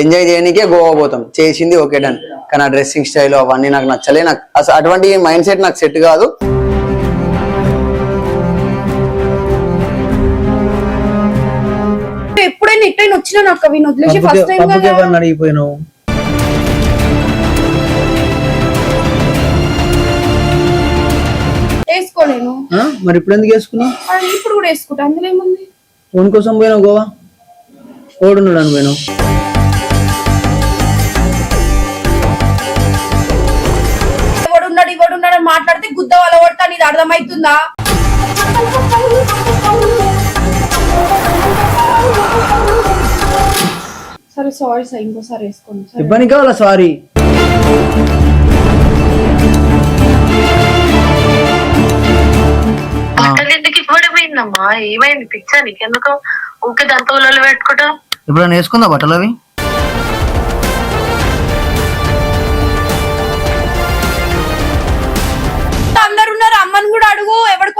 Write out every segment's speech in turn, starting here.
Enjoy చేయడానికే గోవా పోతాం. చేసింది ఓకే డన్. కానీ ఆ డ్రెస్సింగ్ స్టైల్ అవన్నీ నాకు నచ్చలే. నాకు అసలు అటువంటి మైండ్ సెట్ నాకు సెట్ కాదు. ఎప్పుడైనా ఎట్టైనా వచ్చినా నాకు అవి వదిలేసి ఫస్ట్ టైం కదా. అడిగిపోయినావు? వేసుకోలేను? మరి ఇప్పుడు ఎందుకు వేసుకున్నావు? ఇప్పుడు కూడా వేసుకుంటా. అందులో ఏముంది? ఫోన్ కోసం పోయినావు గోవా? ఓడున్నాడు అని పోయినావు? అర్థమవుతుందా? సరే సారీ సార్ ఇంకోసారి వేసుకోండి. సరే. ఇబ్బంది కావాలా సారీ బట్టలు ఎందుకు ఇవ్వడమైందమ్మా ఏమైంది? పిచ్చా నీకెందుకు? ఊకే దంతవులలో పెట్టుకుంటావు ఎప్పుడైనా వేసుకుందా బట్టలు అవి?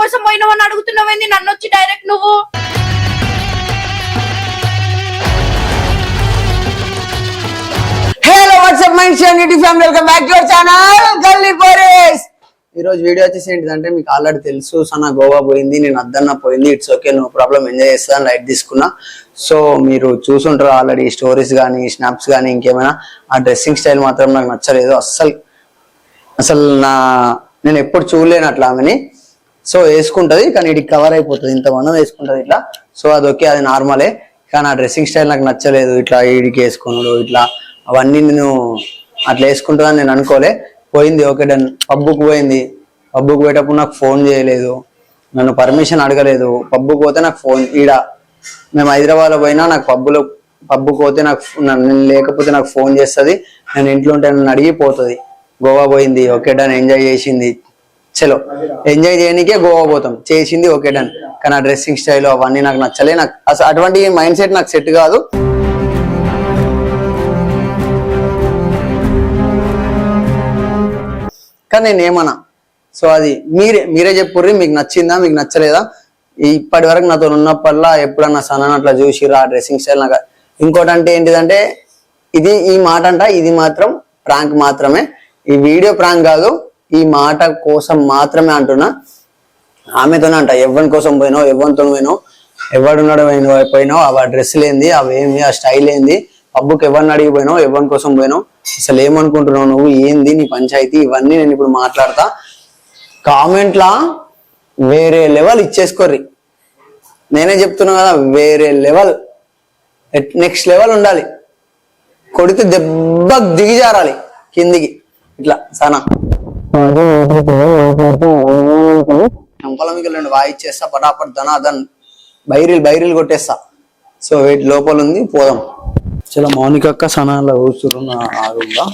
కోసం పోయినావని అడుగుతున్నావేంది? నన్ను వచ్చి డైరెక్ట్ నువ్వు hello WhatsApp mind షాంగిటీ family welcome back to our channel గల్లీ పోరేస్ ఈ రోజు వీడియో వచ్చేసి ఏంటిదంటే మీకు ఆల్రెడీ తెలుసు సన్న గోవా పోయింది నేను అద్దన్న పోయింది it's okay no problem enjoy చేస్తాను లైట్ తీసుకున్నా. సో మీరు చూసుంటారు ఆల్రెడీ స్టోరీస్ కానీ స్నాప్స్ కానీ ఇంకేమైనా. ఆ డ్రెస్సింగ్ స్టైల్ మాత్రం నాకు నచ్చలేదు. అస్సలు అసలు నా నేను ఎప్పుడు చూడలేను అట్లా ఆమెని. సో వేసుకుంటది కానీ ఇది కవర్ అయిపోతుంది. ఇంత మనం వేసుకుంటది ఇట్లా. సో అది ఓకే అది నార్మలే కానీ ఆ డ్రెస్సింగ్ స్టైల్ నాకు నచ్చలేదు. ఇట్లా ఇడికి వేసుకున్నాడు ఇట్లా. అవన్నీ నేను అట్లా వేసుకుంటుందని నేను అనుకోలే. పోయింది ఓకే డన్ పబ్బుకు పోయింది. పబ్బుకు పోయేటప్పుడు నాకు ఫోన్ చేయలేదు. నన్ను పర్మిషన్ అడగలేదు. పబ్బుకు పోతే నాకు ఫోన్ ఈడ మేము హైదరాబాద్లో పోయినా నాకు పబ్బులో పబ్బుకు పోతే నాకు నేను లేకపోతే నాకు ఫోన్ చేస్తుంది. నేను ఇంట్లో ఉంటే నన్ను అడిగిపోతుంది గోవా పోయింది ఓకే డన్ ఎంజాయ్ చేసింది. చలో. ఎంజాయ్ చేయడానికే గోవా పోతాం. చేసింది ఓకే డన్ కానీ ఆ డ్రెస్సింగ్ స్టైల్ అవన్నీ నాకు నచ్చలే. నాకు అసలు అటువంటి మైండ్ సెట్ నాకు సెట్ కాదు. కానీ నేను ఏమన్నా? సో అది మీరే మీరే చెప్పుర్రి. మీకు నచ్చిందా? మీకు నచ్చలేదా? ఇప్పటి వరకు నాతో ఉన్నప్పట్లా ఎప్పుడన్నా సనన్ అట్లా చూసిరా ఆ డ్రెస్సింగ్ స్టైల్ నాకు. ఇంకోటి అంటే ఏంటిదంటే ఇది ఈ మాట అంట ఇది మాత్రం ప్రాంక్ మాత్రమే. ఈ వీడియో ప్రాంక్ కాదు. ఈ మాట కోసం మాత్రమే అంటున్నా. ఆమెతోనే అంట ఎవరి కోసం పోయినావు ఎవరితో పోయినావు ఎవడున్నాడు పోయినావు అవి ఆ డ్రెస్ లేంది అవేమి ఆ స్టైల్ ఏంది పబ్బుకి ఎవరిని అడిగిపోయినావు ఎవరి కోసం పోయినావు అసలు ఏమనుకుంటున్నావు నువ్వు ఏంది నీ పంచాయతీ ఇవన్నీ నేను ఇప్పుడు మాట్లాడతా. కామెంట్లా వేరే లెవెల్ ఇచ్చేసుకోర్రి. నేనే చెప్తున్నా కదా వేరే లెవెల్ నెక్స్ట్ లెవెల్ ఉండాలి. కొడితే దెబ్బ దిగిజారాలి కిందికి. ఇట్లా సనా. మీకు రెండు వాయిచ్చేస్తా పటాపట్ ధనాధన్ బైరిల్ బైరిల్ కొట్టేస్తా. సో వీటి లోపల ఉంది పోదాం. చాలా మౌనిక అక్క సనాల కూర్చురు నా ఆరుగా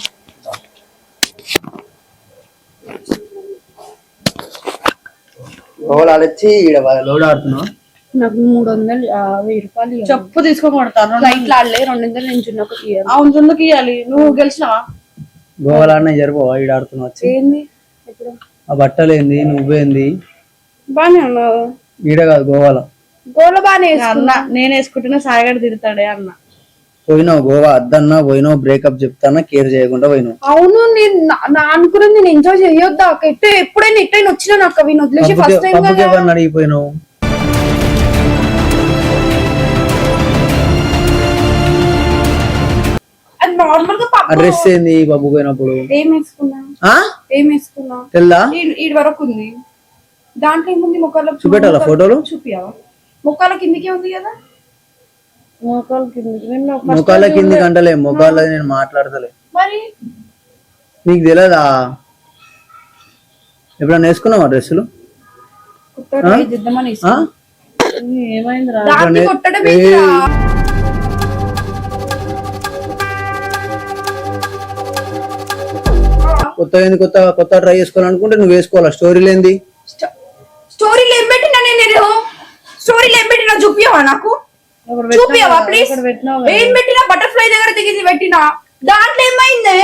లోడ్ ఆడొచ్చి ఈడ లోడ్ ఆడుతున్నావు నాకు మూడు వందలు వెయ్యి రూపాయలు. చెప్పు తీసుకొని కొడతాను. ఫ్లైట్ ఆడలే రెండు వందలు నేను చిన్నకు ఇయ్యాలి. అవును చుందుకు ఇవ్వాలి నువ్వు గెలిచినావా? గోవాలు ఆడినా జరిపోవా? ఈడ ఆడుతున్నావు వచ్చి? ఏంది? ఇప్పుడు ఆ బట్టలు ఏంది నువ్వేంది? బానే ఉన్నావు. ఈడ కాదు గోవాలో. గోల బానే అన్న నేను వేసుకుంటున్నా సాయిగడ తిడతాడే అన్న. పోయినావు గోవా అద్దన్నా పోయినావు బ్రేకప్ చెప్తానా కేర్ చేయకుండా పోయినావు. అవును నేను నా- నా అనుకున్నది నేను ఎంజాయ్ చేయొద్దా ఎప్పుడైనా ఎట్టైనా వచ్చినా నాకు అవి వదిలేసి ఫస్ట్ టైం పబ్బుకి కదా. ఎవరిని అడిగిపోయినావు డ్రెస్ ఏంది పబ్బు పోయినప్పుడు? ఏం వేసుకున్నా? ఆ? ఏం వేసుకున్నా? తెల్లా? ఈ- ఈడి వరకు ఉంది. దాంట్లో ఏముంది? మొక్కల చూపెట్టాలా ఫోటోలు? చూపియావా మొక్కల కిందికే ఉంది కదా? ముఖాల కింది కంటలే ముఖాల నేను మాట్లాడతలే. మరి? నీకు తెలియదా ఎప్పుడన్నా వేసుకున్నావా డ్రెస్సులు? కొత్త కొత్త ఏంది కొత్త కొత్త ట్రై చేసుకోవాలనుకుంటే నువ్వు వేసుకోవాలా? స్టోరీలు ఏంది స్టో- స్టోరీలు ఏం పెట్టినా నేను స్టోరీలు ఏం పెట్టినా చూపియవా నాకు? చూపియవా ప్లీజ్ ఏం పెట్టినా బటర్ఫ్లై దగ్గర దిగింది పెట్టినా? దాంట్లో ఏమైంది?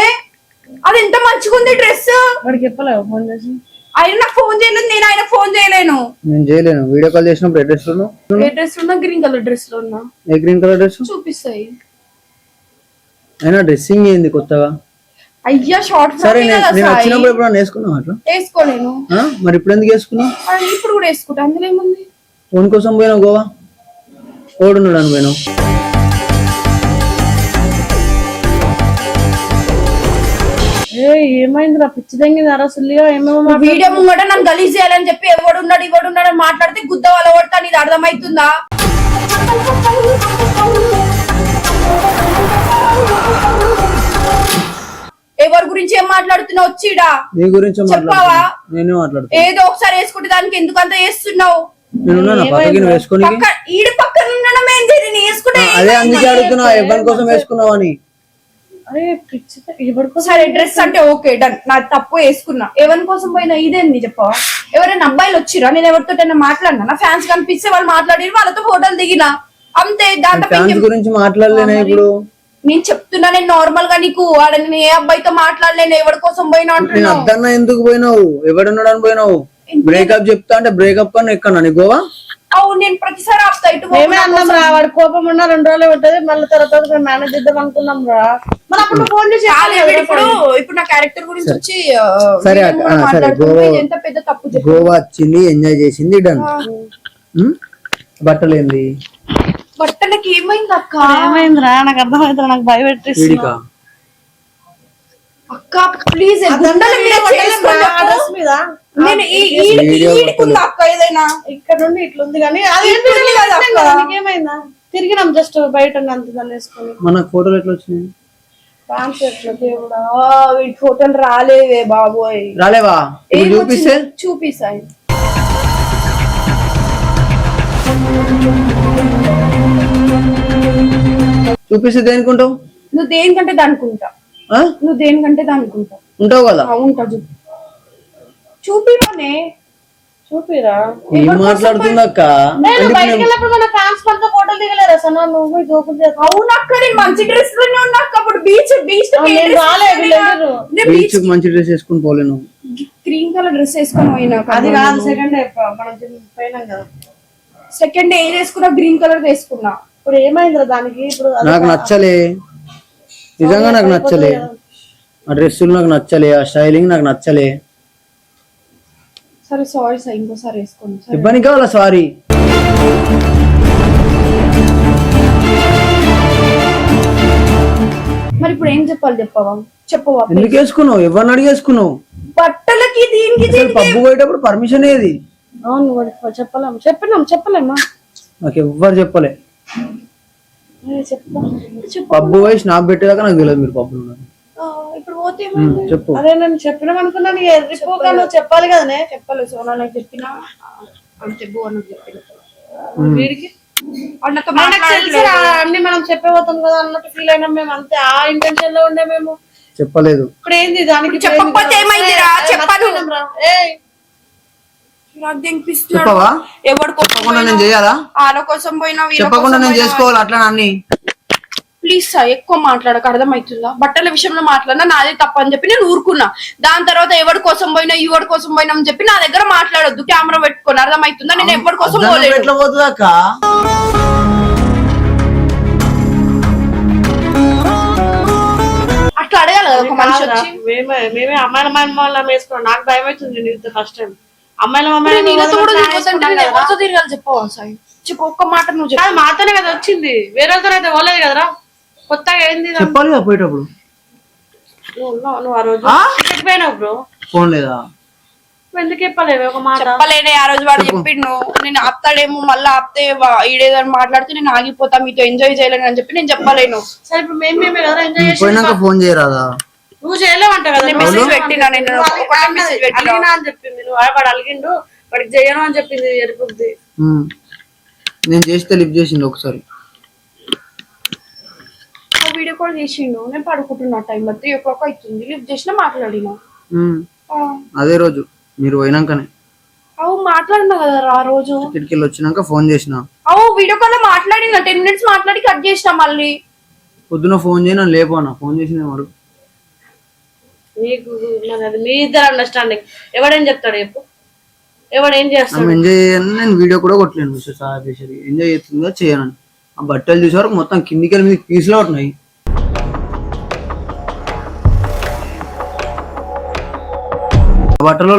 అది ఎంత మంచిగా ఉంది డ్రెస్ వాడికి చెప్పలేవు ఫోన్ చేసి? ఆయన నాకు ఫోన్ చేయలేదు నేను ఆయన ఫోన్ చేయలేను. నేను చేయలేను. వీడియో కాల్ చేసినప్పుడు అడ్రస్ ఏ డ్రెస్ ఉన్నా గ్రీన్ కలర్ డ్రెస్లో ఉన్నా. ఏ గ్రీన్ కలర్ డ్రెస్ చూపిస్తాయి. అయినా డ్రెస్సింగ్ ఏంది కొత్తగా? అయ్యా షార్ట్ సరే నేను వచ్చినప్పుడు వేసుకున్నావు అట్లా? వేసుకోలేను? మరి ఇప్పుడు ఎందుకు వేసుకున్నావు ఇప్పుడు కూడా వేసుకుంటా అందులో ఏముంది? ఫోన్ కోసం పోయినావు గోవా? ఓడున్నాడు అని పోయినావు. ఏ ఏమైందిరా? పిచ్చి తెంగింది అరసలు ఏమేమో వీడియో ముంగట నన్ను గలీజ్ చేయాలని చెప్పి ఎవడున్నాడు అని మాట్లాడితే గుద్ద వాళ్ళ కొడతా నీది అర్థమవుతుందా? ఎవరి గురించి ఏం మాట్లాడుతున్నావు? వచ్చిడా నీ గురించి చెప్పావా? మాట్లాడుతున్నా నేనే మాట్లాడుతున్నా. ఏదో ఒకసారి వేసుకుంటే దానికి ఎందుకంత చేస్తున్నావు? నేనున్నా పక్కకి నువ్వు వేసుకొని? పక్క ఈడు పక్కన ఉండడం ఏంది నేను వేసుకుంటే అదే అందుకే అడుగుతున్నా ఎవరి కోసం వేసుకున్నావు అని. అరే పిచ్చి ఎవరికో సరే డ్రెస్ అంటే ఓకే డన్. నా తప్పు వేసుకున్నా. ఎవరి కోసం పోయినా ఇదేంది చెప్పవా? ఎవరైనా అబ్బాయిలు వచ్చిరా? నేను ఎవరితో మాట్లాడినా? నా ఫ్యాన్స్ కనిపిస్తే వాళ్ళు మాట్లాడి వాళ్ళతో ఫోటోలు దిగినా. అంతే దాంట్లో గురించి మాట్లాడలేనా ఇప్పుడు? నేను చెప్తున్నా నేను నార్మల్గా నీకు ఆడ నేను ఏ అబ్బాయితో మాట్లాడలేను ఎవరి కోసం పోయినా నేను అంటున్నావు. అద్దన్నా ఎందుకు పోయినావు? ఎవడున్నాడు అని పోయినావు? బ్రేకప్ చెప్తా అంటే బ్రేకప్ అని ఎక్కడా నీ గోవా? అవును నేను ప్రతిసారి ఆపుతా ఇటు. మేమే అన్నాం రా వాడి కోపం ఉన్న రెండు రోజులు ఉంటది మళ్ళీ తర్వాత మేము మేనేజ్ చేద్దాం అనుకున్నాం రా. మరి అప్పుడు ఫోన్ చేసి చాలు ఇప్పుడు ఇప్పుడు ఇప్పుడు నా క్యారెక్టర్ గురించి వచ్చి ఆ, సరే వీడియో అక్క, కూడా ఆ, సరే, మాట్లాడుతుంటే గోవా- ఇది ఎంత పెద్ద తప్పు చెప్పు గోవా వచ్చింది ఎంజాయ్ చేసింది డన్ బట్టలేంది? బట్టలకి ఏమైంది అక్క? ఏమైందిరా నాకు అర్థమైందిరా నాకు భయపెట్టిస్తుంది వీడికా అక్క ప్లీజ్ నేను ఈడికుందా అక్క ఏదైనా? ఇక్కడ నుండి ఇట్లుంది కానీ అది. నీకేమైందా? తిరిగినాం జస్ట్ బయట అంత దాన్ని వేసుకొని. మనకు ఫోటోలు ఎట్లా వచ్చినాయి? దేవుడా ఫోటోలు రాలేవే బాబోయ్. రాలేవా? చూపిస్తే? చూపిస్తాయి. చూపిస్తే దేనికుంటావు? నువ్వు దేనికంటే దానుకుంటా ఆ? నువ్వు దేనికంటే దానుకుంటా ఉంటావు కదా? ఉంటా చూపి. చూపిలోనే చూపిరా. ఏం మన ఫ్యాన్స్ మనతో ఫోటోలు దిగలేరా నువ్వు నేను మంచి డ్రెస్లోనే అప్పుడు బీచ్ బీచ్? బీచ్ మంచి డ్రెస్ వేసుకుని పోలేను గ్రీన్ కలర్ డ్రెస్ వేసుకొని పోయినా అది కాదు సెకండ్ మనం పోయినాం కదా. సెకండ్ ఏది వేసుకున్నా? గ్రీన్ కలర్ వేసుకున్నా. ఇప్పుడు ఏమైందిరా దానికి? ఇప్పుడు నాకు నచ్చలే. నిజంగా నాకు నచ్చలే. ఆ డ్రెస్సులు నాకు నచ్చలే. ఆ స్టైలింగ్ నాకు నచ్చలే. సరే సారీ సార్ ఇంకోసారి వేసుకోండి. ఇబ్బంది కావాలా సారీ? మరి ఇప్పుడు ఏం చెప్పాలి చెప్పవా? చెప్పవా ఎందుకు వేసుకున్నావు? ఎవరిని అడిగి వేసుకున్నావు? బట్టలకి దీనికి అసలు దీనికి పబ్బు పోయేటప్పుడు పర్మిషన్ ఏది? అవును చెప్పలేము చెప్పలేము చెప్పలేమా నాకు ఎవ్వరు చెప్పలే. పబ్బు పోయి స్నాప్ పెట్టేదాకా నాకు తెలియదు మీరు పబ్బులు ఉన్నారు. ఆ, ఇప్పుడు పోతే చెప్పు. అదే నేను చెప్పినాం అనుకున్నాను చెప్పాలి కదనే. చెప్పాలి సోనా నాకు చెప్పిన? అంతే బో అని చెప్పిన. వీడికి? అన్ని మనం చెప్పేపోతాం కదా అన్నట్టు ఫీల్ అయినాం మేము అంతే. ఆ ఇంటెన్షన్లో ఉండే మేము. చెప్పలేదు. ఇప్పుడు ఏంది దానికి చెప్పకపోతే? ఏమైందిరా? చెప్పను. నాకు చెప్పవా? ఎవరి కోసం చెప్పకుండా నేను చేయాలా? వాళ్ళ కోసం పోయినా వీళ్ళ చెప్పకుండా కోసం నేను పోయినా చేసుకోవాలి అట్లా అన్ని. ప్లీజ్ సార్ ఎక్కువ మాట్లాడక అర్థమవుతుందా? బట్టల విషయంలో మాట్లాడినా నాదే తప్ప అని చెప్పి నేను ఊరుకున్నా. దాని తర్వాత ఎవరి కోసం పోయినా ఎవరి కోసం పోయినా అని చెప్పి నా దగ్గర మాట్లాడొద్దు కెమెరా పెట్టుకొని అర్థమవుతుందా? నేను ఎవరి కోసం పోలేదు. ఎట్లా పోతుంది అక్క? అట్లా అడగాలి కదా ఒక మనిషి వచ్చి. మేమే మేమే అమ్మాయిల అమ్మాయిల వేసుకున్నాం. నాకు భయం అవుతుంది నేను ఫస్ట్ టైం అమ్మాయిల నీళ్ళతో కూడా నేను. ఎవరితో తిరగాలి సాయి. చెప్పు ఒక్క మాట నువ్వు చెప్పు. మాతోనే కదా వచ్చింది. వేరే వాళ్ళతో అయితే పోలేదు కదరా? కొత్తగా ఏంది? చెప్పాలి కదా పోయేటప్పుడు. నువ్వు ఆ రోజు ఎక్కడికి పోయినావు బ్రో. ఫోన్ లేదా? ఎందుకు చెప్పలేవు? ఒక మాట. చెప్పలేనే ఆ రోజు వాడు చెప్పిండు. నేను ఆపుతాడేమో మళ్ళీ ఆపితే వా- ఈడేదని మాట్లాడితే నేను ఆగిపోతా మీతో ఎంజాయ్ చేయలేను అని చెప్పి నేను చెప్పలేను. సరే ఇప్పుడు మేము మేమే కదా ఎంజాయ్ చేసి పోయినాక ఫోన్ చేయరాదా? నువ్వు చేయలేవంట కదా. మెసేజ్ పెట్టినా? నేను మెసేజ్ అని చెప్పింది నువ్వు వాడు అలిగిండు వాడికి చేయను అని చెప్పింది ఎరుపుద్ది. ఉమ్. నేను చేస్తే లిఫ్ట్ చేసింది ఒకసారి. వీడియో కాల్ చేసిండు నేను పడుకుంటున్నా టైం త్రీ ఓ క్లాక్ అవుతుంది. లిఫ్ట్ చేసినా మాట్లాడినా? అదే రోజు మీరు పోయినాకనే. అవు మాట్లాడినా కదా ఆ రోజు? ఇక్కడికి వచ్చినాక ఫోన్ చేసిన. అవు వీడియో కాల్లో మాట్లాడినా టెన్ మినిట్స్ మాట్లాడి కట్ చేసిన మళ్ళీ. పొద్దున ఫోన్ చేయి నన్ను లేపోనా. ఫోన్ చేసిన వాడు మీకు మీ ఇద్దరు అండర్స్టాండింగ్ ఎవడేం చెప్తాడు చెప్పు. ఎవడేం చేస్తాడు? ఎంజాయ్ నేను వీడియో కూడా కొట్టలేను మిస్టర్ సాహెబ్ ఎంజాయ్ చేస్తుందో చేయను ఆ బట్టలు చూసే వరకు మొత్తం కిందికి మీద పీసులో ఉన్నాయి బట్టలు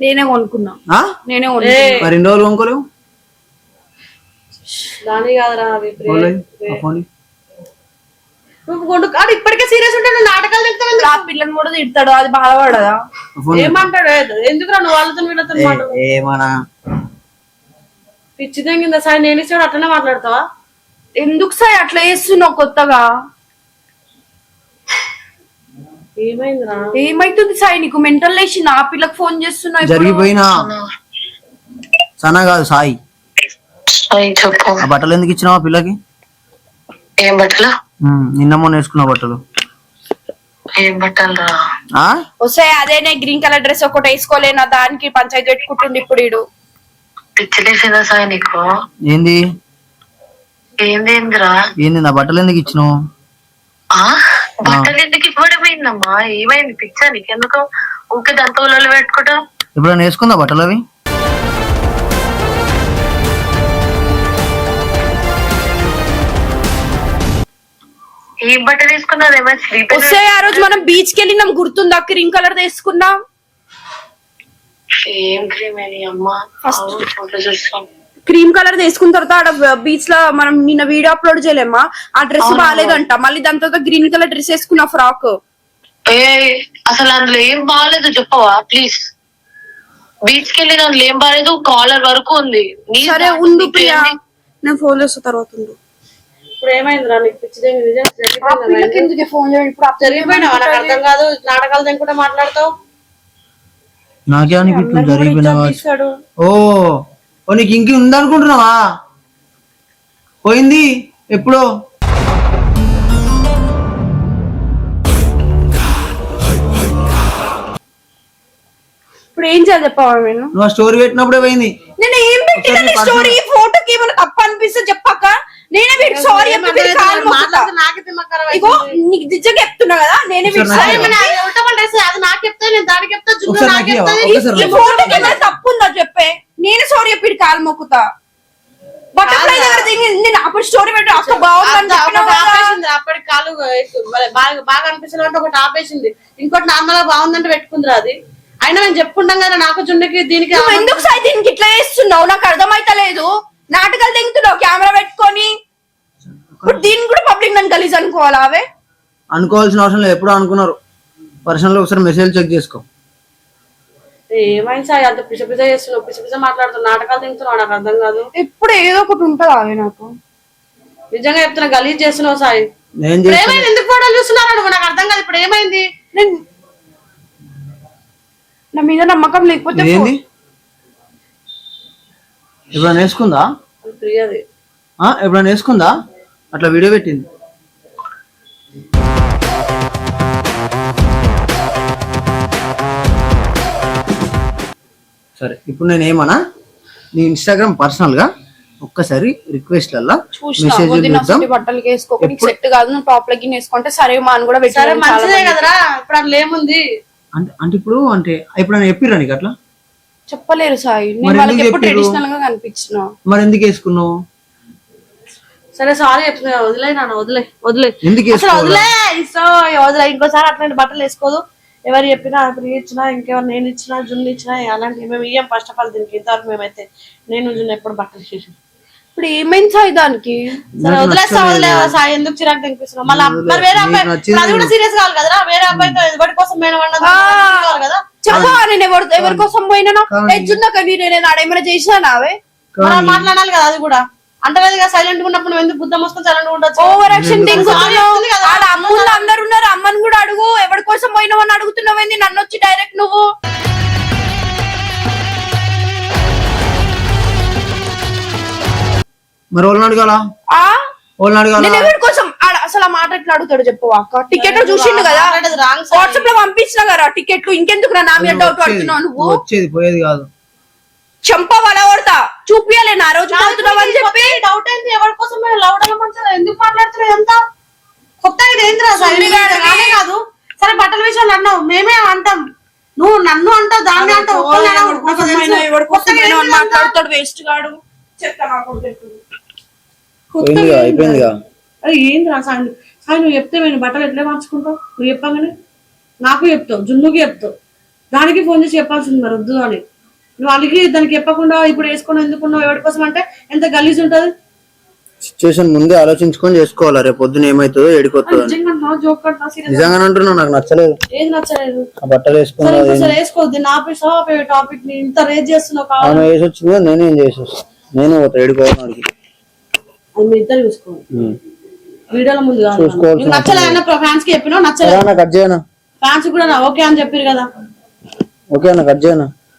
నేనే కొనుక్కున్నా. నేనే కొనుక్కున్నా. మరి ఎన్ని రోజులు కొనుక్కోలేవు? దాని నువ్వు కొడు ఆడు ఇప్పటికే సీరియస్ ఉంటే నువ్వు నాటకాలు తింటావు ఆ పిల్లని కూడా తిడతాడు అది బాధపడదా? ఏమంటాడు? ఎందుకురా నువ్వు వాళ్ళతో వీళ్ళతో ఏమన్నా? పిచ్చి తెంగిందా సార్ నేను ఇచ్చాడు అట్లనే మాట్లాడతావా? ఎందుకు సార్ అట్లా చేస్తున్నావు కొత్తగా? ఏమైందిరా? ఏమైతుంది సాయి? నీకు మెంటల్ లేచి నా పిల్లకి ఫోన్ చేస్తున్నావు ఇప్పుడు? జరిగిపోయినా? సనా కాదు సాయి. చెప్పు. బట్టలు ఎందుకు ఇచ్చినావు ఆ పిల్లకి? ఏం బట్టలు? నిన్న మొన్న వేసుకున్న బట్టలు. వస్తే అదేనే గ్రీన్ కలర్ డ్రెస్ ఒకటి వేసుకోలేనా దానికి పంచాయతీ పెట్టుకుంటుంది ఇప్పుడు ఈడు. పిచ్చిలేసిందా సాయి నీకు? ఏంది? ఏంది ఏందిరా ఏంది నా బట్టలు ఎందుకు ఇచ్చినావు? ఆ? బట్టలు ఎందుకు ఏమైంది పిచ్చా నీకెందుకు? ఊకే దంతవులలో పెట్టుకుంటావు ఎప్పుడైనా వేసుకుందా బట్టలు అవి? ఏం బట్టలు వేసుకున్నది ఏమైనా వస్తే ఆ రోజు మనం బీచ్కి వెళ్ళినాం. గుర్తుందా? గ్రీన్ కలర్ తీసుకున్నాం. ఏం క్రీమ్ అమ్మా? ఫోటో చూస్తాం. క్రీమ్ కలర్ తీసుకున్న తర్వాత ఆడ బీచ్లో మనం నిన్న వీడియో అప్లోడ్ చేయలేమా? ఆ డ్రెస్ బాగాలేదంట మళ్ళీ దాని తర్వాత గ్రీన్ కలర్ డ్రెస్ వేసుకున్న ఫ్రాక్. ఏ అసలు అందులో ఏం బాగాలేదు చెప్పవా? ప్లీజ్. బీచ్కి వెళ్ళిన ఏం బాగాలేదు కాలర్ వరకు ఉంది. సరే నీకు ప్రియా? నేను ఫోన్ చేస్తా తర్వాత ఇప్పుడు ఏమైందిరా నీకు పిచ్చి తెంగింది నిజం జరిగిపోయిందా ఎందుకు ఫోన్ చేయండి? ఇప్పుడు అప్పుడు జరిగిపోయినావా నాకు అర్థం కాదు. నాటకాలు తినుకుంటే మాట్లాడతావు? నాకే ఓ ఓ నీకు ఇంక ఉందనుకుంటున్నావా? పోయింది? ఎప్పుడో? ఇప్పుడు ఏం చేయాలి చెప్పవా నేను నువ్వు ఆ స్టోరీ పెట్టినప్పుడే పోయింది. నేను ఏం పెట్టిన నీ స్టోరీ ఫోటోకి ఏమైనా తప్పు అనిపిస్తే నేనే వీడికి సారీ చెప్పి వీడి కాలు మొక్కుతా. మాట్లాడితే నాకే తిమ్మకరం ఇగో నీకు నిజంగా చెప్తున్నా కదా నేనే నాకు చెప్పి- అది నాకు చెప్తే నేను దానికి చెప్తా జున్ను నాకు ఏమైనా తప్పు ఉందా చెప్పే. నేను సారీ చెప్పి కాలు మొక్కుతా. బటర్ఫ్లై దగ్గర దిగి నేను అప్పుడు స్టోరీ పెట్టి అక్క. ఆపేసింది అప్పటి కాలు బాగా బాగా అనిపించింది అంటే ఒకటి ఆపేసింది. ఇంకోటి నార్మల్గా బాగుందంటే పెట్టుకుందిరా అది. అయినా మేము చెప్పుకుంటాం కదా నాకు జున్నుకి దీనికి ఎందుకు సాయి దీనికి ఇట్లా చేస్తున్నావు? నాకు అర్థమైతలేదు నాటకాలు తెంగుతున్నావు కెమెరా పెట్టుకొని. ఇప్పుడు దీన్ని కూడా పబ్లిక్ నన్ను గలీజ్ అనుకోవాలా అవే? అనుకోవాల్సిన అవసరం లేదు. ఎప్పుడో అనుకున్నారు. పర్సనల్ ఒకసారి మెసేజ్ చెక్ చేసుకో. ఏమైంది సాయి? అంత చేస్తున్నావు. మాట్లాడుతున్నావు. నాటకాలు తింటున్నావు. నాకు అర్థం కాదు. ఎప్పుడు ఏదో ఒకటి ఉంటుందా నాకు. నిజంగా చెప్తున్నా గలీజ్ చేస్తున్నావు సాయి. నేను ఇప్పుడు చేస్తాను ఏమైంది? ఎందుకు ఫోటోలు చూస్తున్నారు నువ్వు? నాకు అర్థం కాదు. ఇప్పుడు ఏమైంది? నేను నా మీద నమ్మకం లేకపోతే ఏంది? ఎప్పుడైనా వేసుకుందా? ప్రియది ఆ, ఎప్పుడైనా వేసుకుందా? అట్లా వీడియో పెట్టింది. సరే ఇప్పుడు నేను ఏమన్నా నీ ఇన్స్టాగ్రామ్ పర్సనల్గా ఒక్కసారి రిక్వెస్ట్ సెట్ కాదు టాప్ లకి వేసుకుంటే సరే మా అని కూడా సరే మంచిదే కదరా ఇప్పుడు అందులో ఏముంది? అంటే అంటే ఇప్పుడు అంటే ఎప్పుడైనా చెప్పిరా నీకు అట్లా? చెప్పలేరు సాయి. వాళ్ళకి ఎందుకు ఎప్పుడు? ట్రెడిషనల్గా కనిపించిన. మరి ఎందుకు వేసుకున్నావు? సరే సారీ చెప్తున్నా వదిలే నాన్న వదిలే వదిలే ఎందుకు వదిలే సో వదిలే ఇంకోసారి అట్లాంటి బట్టలు వేసుకోదు. ఎవరు చెప్పినా ఫ్రీ ఇచ్చినా ఇంకెవరు నేను ఇచ్చినా జున్ను ఇచ్చినా అలాంటి మేము ఇయ్యం. ఫస్ట్ ఆఫ్ ఆల్ దీనికి ఇంతవరకు మేమైతే నేను జున్ను ఎప్పుడు బట్టలు చేసి ఇప్పుడు ఏమైంది సాయి దానికి సరే వదిలేస్తా వదిలే సాయి ఎందుకు చిరాకు తినిపిస్తున్నావు మళ్ళీ మరి వేరే అబ్బాయి ఇప్పుడు అది కూడా సీరియస్ కావాలి కదరా వేరే అబ్బాయితో ఎవరి కోసం మేము అన్నది కావాలి కదా? చెప్పా నేను ఎవరు ఎవరి కోసం పోయినానో? ఎజ్జుందాక నేను ఆడేమైనా చేసినా నావే? మనం మాట్లాడాలి కదా అది కూడా. అంటే సైలెంట్ ఉన్నప్పుడు నువ్వు ఎందుకు బుద్ధం వస్తుంది సైలెంట్ ఉండొచ్చు? ఓవర్ యాక్షన్ కదా. ఆడ అమ్ములు అందరు ఉన్నారు అమ్మని కూడా అడుగు ఎవరి కోసం పోయినావు అని అడుగుతున్నావేంది? నన్ను వచ్చి డైరెక్ట్ నువ్వు. మరి వాళ్ళని అడగాల? ఆ? వాళ్ళని అడగాల? నేను ఎవరి కోసం? ఆడ- అసలు ఆ మాట ఎట్లా అడుగుతాడు చెప్పు అక్క టికెట్ చూసిండు కదా. వాట్సాప్లో పంపించిన కదా టికెట్లు ఇంకెందుకు నా మీద డౌట్ పడుతున్నావు నువ్వు? వచ్చేది పోయేది కాదు. చంప వల కొడతా చూపియాలే నా రోజు పోతున్నావు అని చెప్పి. డౌట్ ఏంటి ఎవరి కోసం మీరు లవ్ మంచిగా ఎందుకు మాట్లాడుతున్నారు ఎంత కొత్త ఇది గాడిది. నానే కాదు. సరే బట్టల విషయాలు అన్నావు. మేమే అంటాం. నువ్వు నన్ను అంటావు దాన్ని అంటావు? మాట్లాడతాడు వేస్ట్ గాడు. అరే ఏంద్రా సాయి? సాయి నువ్వు చెప్తే నేను బట్టలు ఎట్లా మార్చుకుంటావు? నువ్వు చెప్పగానే? నాకు చెప్తావు జున్నుకి చెప్తావు. దానికి ఫోన్ చేసి చెప్పాల్సింది మరి వద్దు అని. నువ్వు వాళ్ళకి దానికి చెప్పకుండా ఇప్పుడు వేసుకుని ఎందుకున్నావు ఎవరి కోసం అంటే ఎంత గలీజ్ ఉంటది? సిచ్యువేషన్ ముందే ఆలోచించుకొని చేసుకోవాలి? రేపు పొద్దున ఏమవుతుందో ఏడికొస్తుందో అని. నిజంగా అంటున్నా నాకు నచ్చలేదు. ఏది నచ్చలేదు? ఆ బట్టలు వేసుకున్నా వేసుకోవద్దు నా టాపిక్ని. ఇంత రేజ్ చేస్తున్నావు ఆమె వేసి వచ్చింది నేనేం చేసి వస్తా. నేను పోతా ఏడుకోవాలి అడిగి. అది మీ ఇద్దరు చూసుకోవాలి వీడియోల ముందు ఫ్యాన్స్కి చెప్పినావు నచ్చలేదు కట్ చేయనా? ఫ్యాన్స్ కూడా ఓకే అని చెప్పారు కదా. ఓకే అన్న కట్ చేయనా?